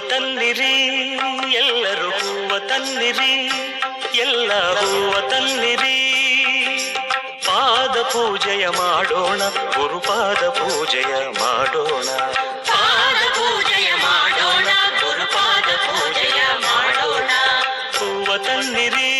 ತನ್ನಿರಿ ಎಲ್ಲರೂ ಹೂವ ತನ್ನಿರಿ ಎಲ್ಲ ಹೂವ ತನ್ನಿರಿ. ಪಾದ ಪೂಜೆಯ ಮಾಡೋಣ ಗುರುಪಾದ ಪೂಜೆಯ ಮಾಡೋಣ. ಪಾದ ಪೂಜೆಯ ಮಾಡೋಣ ಗುರುಪಾದ ಪೂಜೆಯ ಮಾಡೋಣ. ಹೂವ ತನ್ನಿರಿ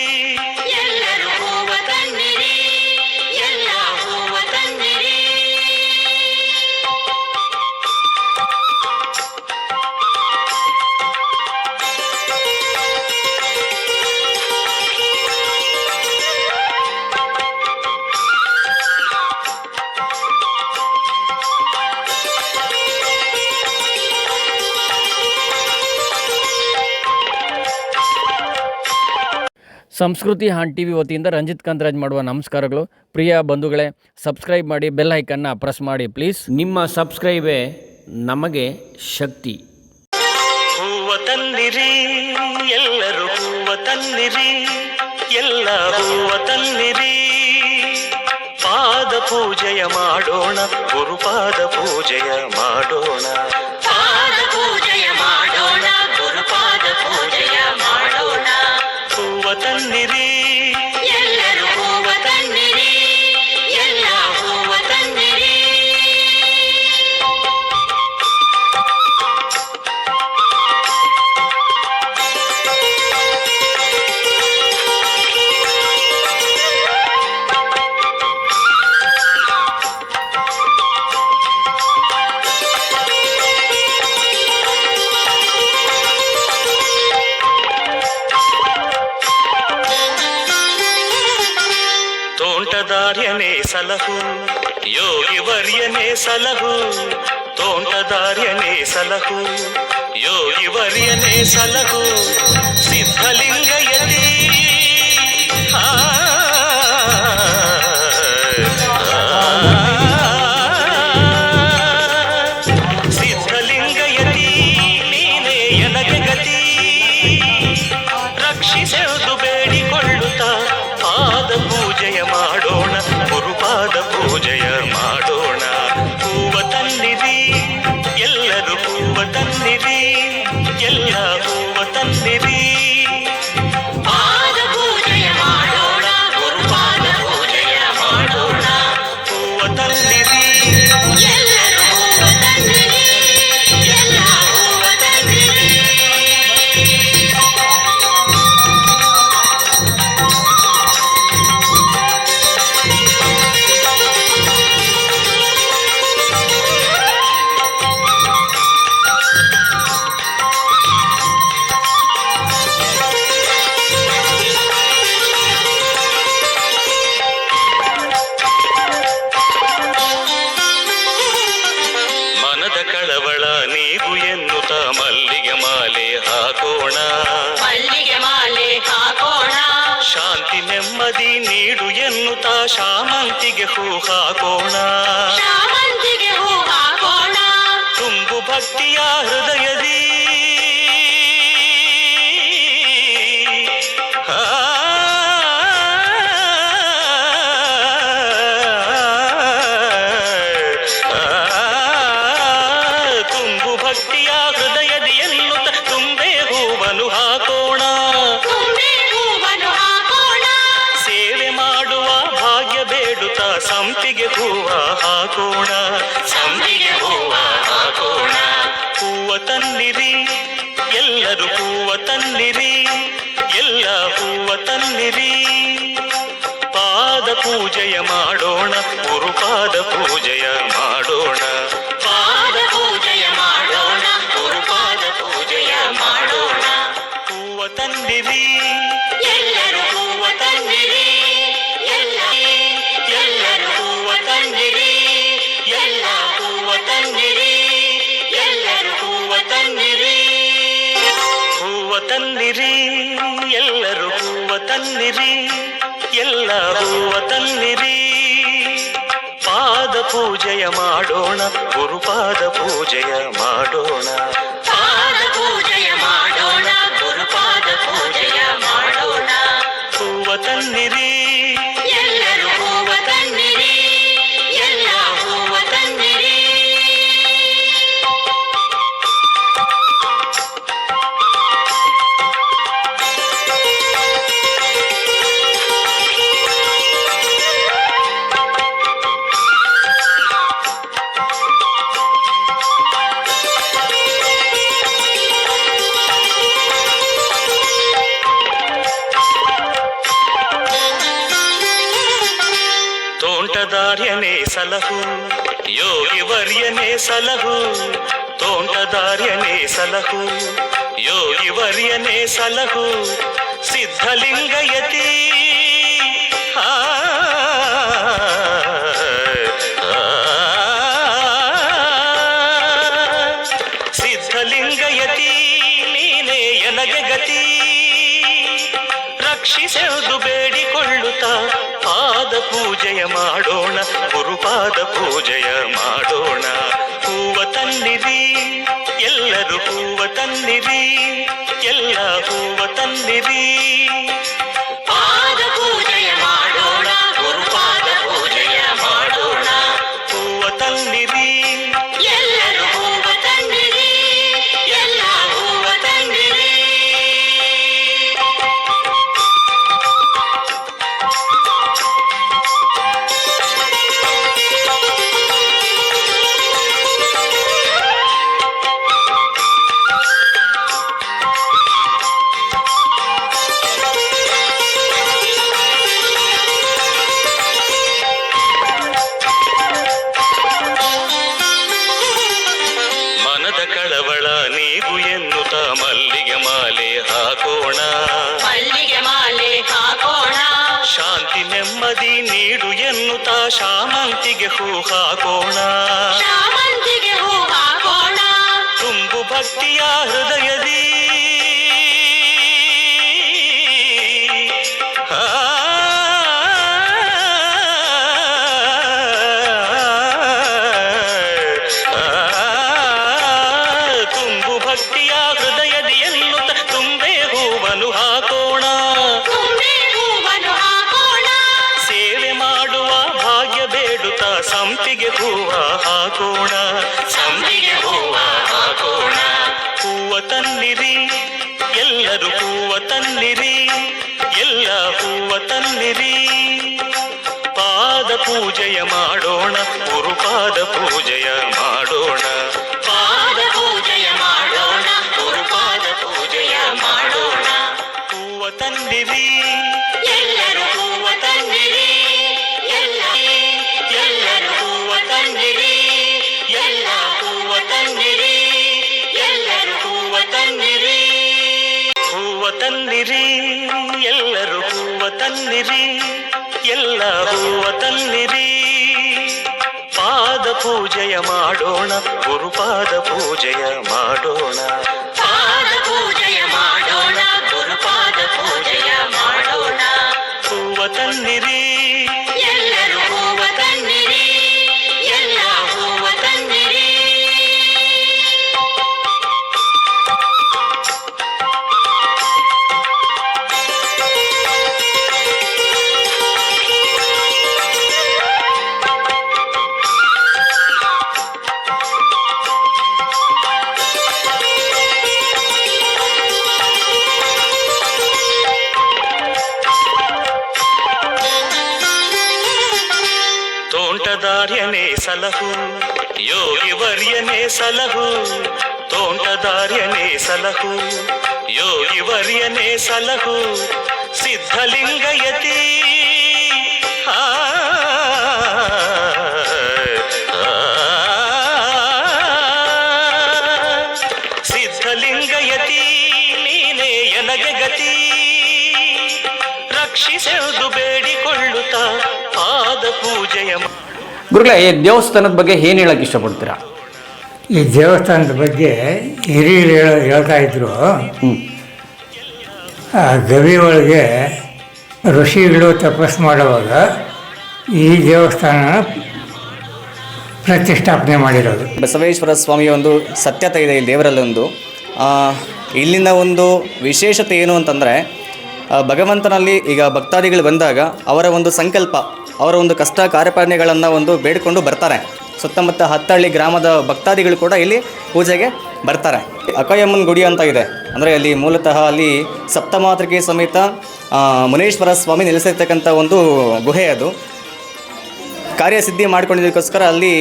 ಸಂಸ್ಕೃತಿ ಹಾನ್ ಟಿ ವಿ ವತಿಯಿಂದ ರಂಜಿತ್ ಕಾಂತರಾಜ್ ಮಾಡುವ ನಮಸ್ಕಾರಗಳು. ಪ್ರಿಯ ಬಂಧುಗಳೇ ಸಬ್ಸ್ಕ್ರೈಬ್ ಮಾಡಿ ಬೆಲ್ ಐಕನ್ನ ಪ್ರೆಸ್ ಮಾಡಿ ಪ್ಲೀಸ್. ನಿಮ್ಮ ಸಬ್ಸ್ಕ್ರೈಬೇ ನಮಗೆ ಶಕ್ತಿ. ಹೂವ ತನ್ನಿರಿ ಎಲ್ಲರೂ ಹೂವ ತನ್ನಿರಿ ಎಲ್ಲ ಹೂವ ತನ್ನಿರಿ ಪಾದ ಪೂಜೆಯ ಮಾಡೋಣ ಗುರುಪಾದ ಪೂಜೆಯ ಮಾಡೋಣ. ತೋಂಟದಾರ್ಯನೇ ಸಲಹು ಯೋಗಿ ವರ್ಯನೇ ಸಲಹು ತೋಂಟದಾರ್ಯನೇ ಸಲಹು ಯೋಗಿ ವರ್ಯನೇ ಸಲಹು ಸಿದ್ಧಲಿಂಗಯತಿ ಆ, ಸಿದ್ಧಲಿಂಗಯತಿ ನೀನೇ ಎನಗೆ ಶಾಮಂತಿಗೆ ಎಲ್ಲರೂ ಹೂವ ತನ್ನಿರಿ ಎಲ್ಲ ಹೂವ ತನ್ನಿರಿ. ಪಾದ ಪೂಜೆಯ ಮಾಡೋಣ ಗುರುಪಾದ ಪೂಜೆಯ ಮಾಡೋಣ. ಪಾದ ಪೂಜೆಯ ಮಾಡೋಣ ಗುರುಪಾದ ಪೂಜೆಯ ಮಾಡೋಣ. ಹೂವ ತನ್ನಿರಿ ಹೂವ ತನ್ನಿರಿ ಎಲ್ಲರೂ ಹೂವ ತನ್ನಿರಿ ಎಲ್ಲ ಹೂವ ತನ್ನಿರಿ. ಪಾದ ಪೂಜೆಯ ಮಾಡೋಣ ಗುರುಪಾದ ಪೂಜೆಯ ಮಾಡೋಣ. ಪಾದ ಪೂಜೆಯ ಮಾಡೋಣ ಗುರುಪಾದ ಪೂಜೆಯ ಮಾಡೋಣ. ಹೂವ ತನ್ನಿರಿ ಸಲಹು ಯೋಗಿ ವರ್ಯನೇ ಸಲಹು ತೋಂಟದಾರ್ಯನೇ ಸಲಹು ಯೋಗಿ ವರ್ಯನೇ ಸಲಹು ಸಿದ್ಧಲಿಂಗಯತಿ ಆ, ಸಿದ್ಧಲಿಂಗಯತಿ ನೀನೇ ಎನಗೆ ಗತಿ ರಕ್ಷಿಸೆಂದು ಬೇಡಿಕೊಳ್ಳುತ್ತಾ ಪಾದ ಪೂಜೆಯ ಮಾಡೋಣ ಗುರುಪಾದ ಪೂಜೆಯ ಮಾಡೋಣ. ಹೂವ ತನ್ನಿರಿ ಎಲ್ಲರೂ ಹೂವ ತನ್ನಿರಿ ಎಲ್ಲ ಹೂವ ತನ್ನಿರಿ. ನೆಮ್ಮದಿ ನೀಡು ಎನ್ನುತ್ತ ಶಾಮಂತಿಗೆ ಹೂ ಹಾಕೋಣ. ಶಾಮಂತಿಗೆ ಹೂ ಹಾಕೋಣ. ತುಂಬು ಭಕ್ತಿಯ ಹೃದಯದಿ. ತುಂಬು ಭಕ್ತಿಯ ಹೃದಯದಿ ಎನ್ನುತ್ತ ತುಂಬೆ ಹೂವನು ಹಾಕೋಣ ತನ್ನಿರಿ ಎಲ್ಲರೂ ಹೂವ ತನ್ನಿರಿ ಎಲ್ಲ ಹೂವ ತನ್ನಿರಿ. ಪಾದ ಪೂಜೆಯ ಮಾಡೋಣ ಗುರುಪಾದ ಪೂಜೆಯ ಮಾಡೋಣ. ತನ್ನಿರಿ ಎಲ್ಲರೂ ಹೂವ ತನ್ನಿರಿ ಎಲ್ಲ ಹೂವ ತನ್ನಿರಿ. ಪಾದ ಪೂಜೆಯ ಮಾಡೋಣ ಗುರುಪಾದ ಪೂಜೆಯ ಮಾಡೋಣ. ಪಾದ ಪೂಜೆಯ ಮಾಡೋಣ ಗುರುಪಾದ ಪೂಜೆಯ ಮಾಡೋಣ. ಹೂವ ತನ್ನಿರಿ ತೋಂಟದಾರ್ಯನೇ ಸಲಹು ಯೋಗಿ ವರ್ಯನೇ ಸಲಹು ತೋಂಟದಾರ್ಯನೇ ಸಲಹು ಯೋಗಿ ವರ್ಯನೇ ಸಲಹು ಸಿದ್ಧಲಿಂಗಯತಿ ಆ, ಆ, ಸಿದ್ಧಲಿಂಗಯತಿ ನೀನೇ ಎನಗೆ ಗತಿ ರಕ್ಷಿಸೆಂದು ಬೇಡಿಕೊಳ್ಳುತ್ತಾ ಪಾದ ಪೂಜೆಯ ಮಾ- ಗುರುಗಳೇ ಈ ದೇವಸ್ಥಾನದ ಬಗ್ಗೆ ಏನು ಹೇಳಕ್ಕೆ ಇಷ್ಟಪಡ್ತೀರಾ? ಈ ದೇವಸ್ಥಾನದ ಬಗ್ಗೆ ಹಿರಿಯರು ಹೇಳ ಹೇಳ್ತಾ ಇದ್ರು. ಆ ಗವಿ ಒಳಗೆ ಋಷಿಗಳು ತಪಸ್ಸು ಮಾಡುವಾಗ ಈ ದೇವಸ್ಥಾನ ಪ್ರತಿಷ್ಠಾಪನೆ ಮಾಡಿರೋದು. ಬಸವೇಶ್ವರ ಸ್ವಾಮಿಯ ಒಂದು ಸತ್ಯತೆ ಇದೆ ಈ ದೇವರಲ್ಲಿ ಒಂದು. ಆ, ಇಲ್ಲಿನ ಒಂದು ವಿಶೇಷತೆ ಏನು ಅಂತಂದರೆ ಭಗವಂತನಲ್ಲಿ ಈಗ ಭಕ್ತಾದಿಗಳು ಬಂದಾಗ ಅವರ ಒಂದು ಸಂಕಲ್ಪ ಅವರ ಒಂದು ಕಷ್ಟ ಕಾರ್ಯಪಾಲನೆಗಳನ್ನು ಒಂದು ಬೇಡಿಕೊಂಡು ಬರ್ತಾರೆ. ಸುತ್ತಮುತ್ತ ಹತ್ತಹಳ್ಳಿ ಗ್ರಾಮದ ಭಕ್ತಾದಿಗಳು ಕೂಡ ಇಲ್ಲಿ ಪೂಜೆಗೆ ಬರ್ತಾರೆ. ಅಕಯಮ್ಮನ ಗುಡಿ ಅಂತ ಇದೆ. ಅಂದರೆ ಅಲ್ಲಿ ಮೂಲತಃ ಅಲ್ಲಿ ಸಪ್ತಮಾತೃಕೆ ಸಮೇತ ಮುನೇಶ್ವರ ಸ್ವಾಮಿ ನೆಲೆಸಿರ್ತಕ್ಕಂಥ ಒಂದು ಗುಹೆ ಅದು. ಕಾರ್ಯಸಿದ್ಧಿ ಮಾಡಿಕೊಂಡಿದ್ದಕ್ಕೋಸ್ಕರ ಅಲ್ಲಿ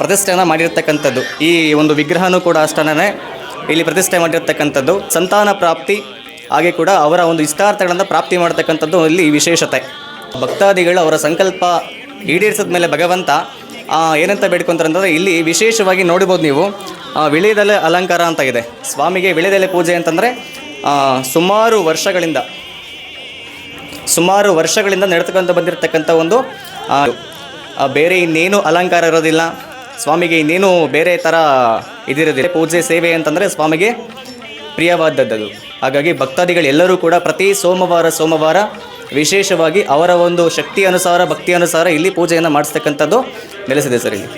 ಪ್ರತಿಷ್ಠೆಯನ್ನು ಮಾಡಿರ್ತಕ್ಕಂಥದ್ದು. ಈ ಒಂದು ವಿಗ್ರಹನೂ ಕೂಡ ಅಷ್ಟೇ ಇಲ್ಲಿ ಪ್ರತಿಷ್ಠೆ ಮಾಡಿರ್ತಕ್ಕಂಥದ್ದು. ಸಂತಾನ ಪ್ರಾಪ್ತಿ, ಹಾಗೆ ಕೂಡ ಅವರ ಒಂದು ಇಷ್ಟಾರ್ಥಗಳನ್ನು ಪ್ರಾಪ್ತಿ ಮಾಡ್ತಕ್ಕಂಥದ್ದು ಇಲ್ಲಿ ವಿಶೇಷತೆ. ಭಕ್ತಾದಿಗಳು ಅವರ ಸಂಕಲ್ಪ ಈಡೇರಿಸಿದ ಮೇಲೆ ಭಗವಂತ ಏನಂತ ಬೇಡ್ಕೊಂತಾರೆ ಅಂತಂದರೆ ಇಲ್ಲಿ ವಿಶೇಷವಾಗಿ ನೋಡ್ಬೋದು ನೀವು ವಿಳೆದೆಲೆ ಅಲಂಕಾರ ಅಂತ ಇದೆ. ಸ್ವಾಮಿಗೆ ವಿಳೆದೆಲೆ ಪೂಜೆ ಅಂತಂದರೆ ಸುಮಾರು ವರ್ಷಗಳಿಂದ ಸುಮಾರು ವರ್ಷಗಳಿಂದ ನಡೆದುಕೊಂಡು ಬಂದಿರತಕ್ಕಂಥ ಒಂದು ಬೇರೆ ಇನ್ನೇನು ಅಲಂಕಾರ ಇರೋದಿಲ್ಲ. ಸ್ವಾಮಿಗೆ ಇನ್ನೇನು ಬೇರೆ ಥರ ಇದಿರೋದಿಲ್ಲ. ಪೂಜೆ, ಸೇವೆ ಅಂತಂದರೆ ಸ್ವಾಮಿಗೆ ಪ್ರಿಯವಾದದ್ದು ಹಾಗಾಗಿ ಭಕ್ತಾದಿಗಳು ಎಲ್ಲರೂ ಕೂಡ ಪ್ರತಿ ಸೋಮವಾರ ಸೋಮವಾರ ವಿಶೇಷವಾಗಿ ಅವರ ಒಂದು ಶಕ್ತಿ ಅನುಸಾರ ಭಕ್ತಿ ಅನುಸಾರ ಇಲ್ಲಿ ಪೂಜೆಯನ್ನು ಮಾಡಿಸ್ತಕ್ಕಂಥದ್ದು ನೆಲೆಸಿದೆ ಸರ್ ಇಲ್ಲಿ.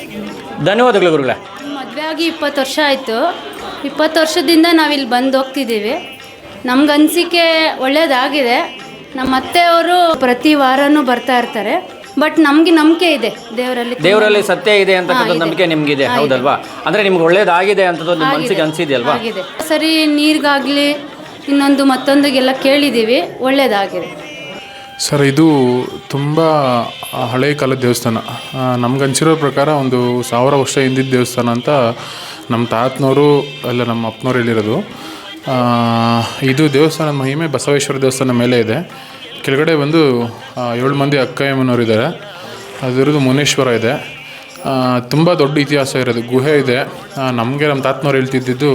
ಧನ್ಯವಾದಗಳು ಗುರುಗಳೇ. ಮದುವೆ ಆಗಿ ಇಪ್ಪತ್ತು ವರ್ಷ ಆಯಿತು. ಇಪ್ಪತ್ತು ವರ್ಷದಿಂದ ನಾವಿಲ್ಲಿ ಬಂದು ಹೋಗ್ತಿದ್ದೀವಿ. ನಮ್ಗೆ ಅನಿಸಿಕೆ ಒಳ್ಳೇದಾಗಿದೆ. ನಮ್ಮ ಅತ್ತೆಯವರು ಪ್ರತಿ ವಾರನೂ ಬರ್ತಾ ಇರ್ತಾರೆ. ಬಟ್ ನಮಗೆ ನಂಬಿಕೆ ಇದೆ ದೇವರಲ್ಲಿ ದೇವರಲ್ಲಿ ಸತ್ಯ ಇದೆ ಅಂತಕ್ಕಂಥ ನಂಬಿಕೆ ನಿಮ್ಗಿದೆ ಹೌದಲ್ವಾ? ಅಂದ್ರೆ ನಿಮ್ಗೆ ಒಳ್ಳೇದಾಗಿದೆ ಅಂತದ್ದು ನಿಮ್ಮ ಮನಸ್ಸಿಗೆ ಅನ್ಸಿದೆಯಲ್ವಾ? ಆಗಿದೆ. ಸರಿ ನೀರಿಗಾಗಲಿ ಇನ್ನೊಂದು ಮತ್ತೊಂದಿಗೆಲ್ಲ ಕೇಳಿದ್ದೀವಿ. ಒಳ್ಳೇದಾಗಿದೆ. ಸರ್, ಇದು ತುಂಬ ಹಳೆಯ ಕಾಲದ ದೇವಸ್ಥಾನ. ನಮ್ಗನ್ಸಿರೋ ಪ್ರಕಾರ ಒಂದು ಸಾವಿರ ವರ್ಷ ಹಿಂದಿದ್ದ ದೇವಸ್ಥಾನ ಅಂತ ನಮ್ಮ ತಾತನವರು ಅಲ್ಲ ನಮ್ಮ ಅಪ್ಪನವ್ರು ಹೇಳಿರೋದು. ಇದು ದೇವಸ್ಥಾನದ ಮಹಿಮೆ ಬಸವೇಶ್ವರ ದೇವಸ್ಥಾನ ಮೇಲೆ ಇದೆ. ಕೆಳಗಡೆ ಬಂದು ಏಳು ಮಂದಿ ಅಕ್ಕಯ್ಯಮ್ಮನವರು ಇದ್ದಾರೆ ಅದಿರೋದು ಮುನೇಶ್ವರ ಇದೆ. ತುಂಬ ದೊಡ್ಡ ಇತಿಹಾಸ ಇರೋದು. ಗುಹೆ ಇದೆ. ನಮಗೆ ನಮ್ಮ ತಾತನವ್ರು ಹೇಳ್ತಿದ್ದಿದ್ದು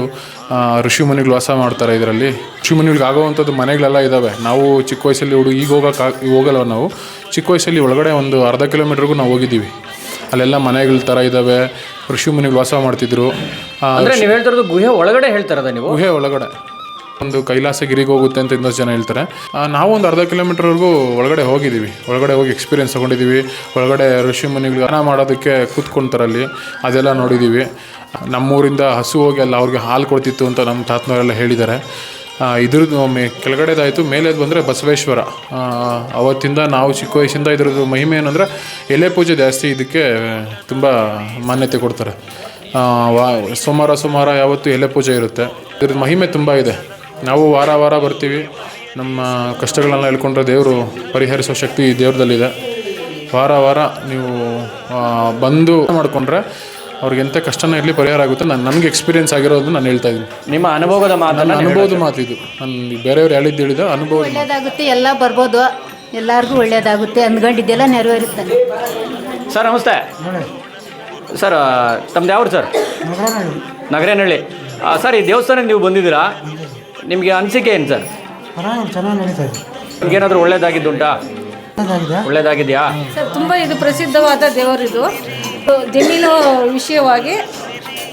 ಋಷಿ ಮುನಿಗಳು ವಾಸ ಮಾಡ್ತಾರೆ ಇದರಲ್ಲಿ. ಋಷಿ ಮುನಿಗಳಿಗೆ ಆಗೋವಂಥದ್ದು ಮನೆಗಳೆಲ್ಲ ಇದ್ದಾವೆ ನಾವು ಚಿಕ್ಕ ವಯಸ್ಸಲ್ಲಿ ಹುಡುಗ ಈಗ ಹೋಗೋಕೆ ಹೋಗಲ್ಲ ನಾವು. ಚಿಕ್ಕ ವಯಸ್ಸಲ್ಲಿ ಒಳಗಡೆ ಒಂದು ಅರ್ಧ ಕಿಲೋಮೀಟ್ರಿಗೂ ನಾವು ಹೋಗಿದ್ದೀವಿ. ಅಲ್ಲೆಲ್ಲ ಮನೆಗಳ ಥರ ಇದ್ದಾವೆ ಋಷಿ ಮುನಿಗಳು ವಾಸ ಮಾಡ್ತಿದ್ರು. ನೀವು ಹೇಳ್ತಿರೋದು ಗುಹೆ ಒಳಗಡೆ ಹೇಳ್ತಾರದ ನೀವು? ಗುಹೆ ಒಳಗಡೆ. ಒಂದು ಕೈಲಾಸಗಿರಿಗೆ ಹೋಗುತ್ತೆ ಅಂತ ಇನ್ನೊಂದು ಜನ ಹೇಳ್ತಾರೆ. ನಾವು ಒಂದು ಅರ್ಧ ಕಿಲೋಮೀಟರ್ವರೆಗೂ ಒಳಗಡೆ ಹೋಗಿದ್ದೀವಿ. ಒಳಗಡೆ ಹೋಗಿ ಎಕ್ಸ್ಪೀರಿಯನ್ಸ್ ತೊಗೊಂಡಿದ್ದೀವಿ. ಒಳಗಡೆ ಋಷಿ ಮುನಿಗಳು ಸ್ನಾನ ಮಾಡೋದಕ್ಕೆ ಕೂತ್ಕೊಂತಾರಲ್ಲಿ ಅದೆಲ್ಲ ನೋಡಿದ್ದೀವಿ. ನಮ್ಮೂರಿಂದ ಹಸು ಹೋಗಿ ಅಲ್ಲಿ ಅವ್ರಿಗೆ ಹಾಲು ಕೊಡ್ತಿತ್ತು ಅಂತ ನಮ್ಮ ತಾತನವರೆಲ್ಲ ಹೇಳಿದ್ದಾರೆ. ಇದ್ರದ್ದು ಮೇ ಕೆಳಗಡೆದಾಯಿತು, ಮೇಲೆದು ಬಂದರೆ ಬಸವೇಶ್ವರ. ಅವತ್ತಿಂದ ನಾವು ಚಿಕ್ಕ ವಯಸ್ಸಿಂದ ಇದ್ರದ್ದು ಮಹಿಮೆ ಏನಂದರೆ ಎಲೆ ಪೂಜೆ ಜಾಸ್ತಿ ಇದಕ್ಕೆ ತುಂಬ ಮಾನ್ಯತೆ ಕೊಡ್ತಾರೆ. ವಾ ಸೋಮವಾರ ಸೋಮವಾರ ಯಾವತ್ತೂ ಎಲೆ ಪೂಜೆ ಇರುತ್ತೆ. ಇದ್ರದ್ದು ಮಹಿಮೆ ತುಂಬ ಇದೆ. ನಾವು ವಾರ ವಾರ ಬರ್ತೀವಿ. ನಮ್ಮ ಕಷ್ಟಗಳನ್ನೆಲ್ಲ ಹೇಳ್ಕೊಂಡ್ರೆ ದೇವರು ಪರಿಹರಿಸೋ ಶಕ್ತಿ ಈ ದೇವ್ರದಲ್ಲಿದೆ. ವಾರ ವಾರ ನೀವು ಬಂದು ಮಾಡಿಕೊಂಡ್ರೆ ಅವ್ರಿಗೆ ಎಂಥ ಕಷ್ಟನೇ ಇರಲಿ ಪರಿಹಾರ ಆಗುತ್ತೆ. ನಾನು ನನಗೆ ಎಕ್ಸ್ಪೀರಿಯನ್ಸ್ ಆಗಿರೋದು ನಾನು ಹೇಳ್ತಾ ಇದ್ದೀನಿ. ನಿಮ್ಮ ಅನುಭವದ ಮಾತು ನನ್ನ ಅನುಭವದ ಮಾತು ಇದು ನಾನು ಬೇರೆಯವ್ರು ಹೇಳಿದ್ದು ಹೇಳಿದ ಅನುಭವ ಒಳ್ಳೆಯದಾಗುತ್ತೆ ಒಳ್ಳೇದಾಗುತ್ತೆ ಎಲ್ಲ ಬರ್ಬೋದು. ಎಲ್ಲರಿಗೂ ಒಳ್ಳೇದಾಗುತ್ತೆ ಅಂದ್ಕೊಂಡಿದ್ದೆಲ್ಲ ನೆರವೇರುತ್ತಾನೆ ಸರ್ ನಮಸ್ತೆ. ಸರ್ ತಮ್ದು ಯಾವ್ರು ಸರ್? ನಗರೇನಹಳ್ಳಿ. ಸರ್ ಈ ದೇವಸ್ಥಾನಕ್ಕೆ ನೀವು ಬಂದಿದ್ದೀರಾ? ನಿಮಗೆ ಅನಿಸಿಕೆ ಏನು ಸರ್? ಚೆನ್ನಾಗಿ ನಡೀತಾ ಇದೆ. ನಿಮ್ಗೇನಾದರೂ ಒಳ್ಳೇದಾಗಿದ್ದುಂಟಾ? ಒಳ್ಳೇದಾಗಿದೆಯಾ? ಸರ್ ತುಂಬ ಇದು ಪ್ರಸಿದ್ಧವಾದ ದೇವರಿದು. ಜಮೀನು ವಿಷಯವಾಗಿ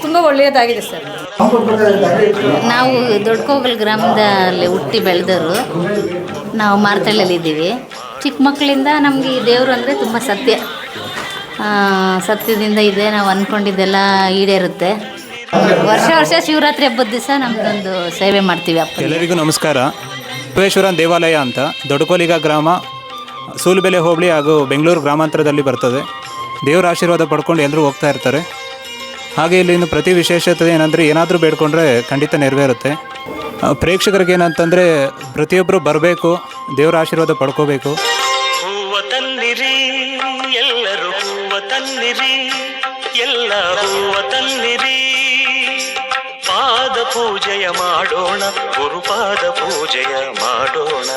ತುಂಬ ಒಳ್ಳೆಯದಾಗಿದೆ ಸರ್. ನಾವು ದೊಡ್ಡಕೋಗಲ್ ಗ್ರಾಮದಲ್ಲಿ ಹುಟ್ಟಿ ಬೆಳೆದವರು. ನಾವು ಮಾರ್ತಳ್ಳಿದ್ದೀವಿ ಚಿಕ್ಕ ಮಕ್ಕಳಿಂದ ನಮಗೆ ಈ ದೇವರು ಅಂದರೆ ತುಂಬ ಸತ್ಯ. ಆ, ಸತ್ಯದಿಂದ ಇದೆ. ನಾವು ಅಂದ್ಕೊಂಡಿದ್ದೆಲ್ಲ ಈಡೇರುತ್ತೆ. ವರ್ಷ ವರ್ಷ ಶಿವರಾತ್ರಿ ಹಬ್ಬದ ದಿವಸ ನಮ್ದೊಂದು ಸೇವೆ ಮಾಡ್ತೀವಿ ಅಪ್ಪ. ಎಲ್ಲರಿಗೂ ನಮಸ್ಕಾರ. ಬಸವೇಶ್ವರ ದೇವಾಲಯ ಅಂತ ದೊಡ್ಡಕೋಲಿಗ ಗ್ರಾಮ, ಸೂಲುಬೆಲೆ ಹೋಬಳಿ ಹಾಗೂ ಬೆಂಗಳೂರು ಗ್ರಾಮಾಂತರದಲ್ಲಿ ಬರ್ತದೆ. ದೇವರ ಆಶೀರ್ವಾದ ಪಡ್ಕೊಂಡು ಎಲ್ಲರೂ ಹೋಗ್ತಾ ಇರ್ತಾರೆ. ಹಾಗೆ ಇಲ್ಲಿ ಇನ್ನು ಪ್ರತಿ ವಿಶೇಷತೆ ಏನಂದರೆ ಏನಾದರೂ ಬೇಡ್ಕೊಂಡ್ರೆ ಖಂಡಿತ ನೆರವೇರುತ್ತೆ. ಪ್ರೇಕ್ಷಕರಿಗೆ ಏನಂತಂದರೆ ಪ್ರತಿಯೊಬ್ಬರು ಬರಬೇಕು, ದೇವರ ಆಶೀರ್ವಾದ ಪಡ್ಕೋಬೇಕು. ಪೂಜೆಯ ಮಾಡೋಣ ಗುರುಪಾದ ಪೂಜೆಯ ಮಾಡೋಣ.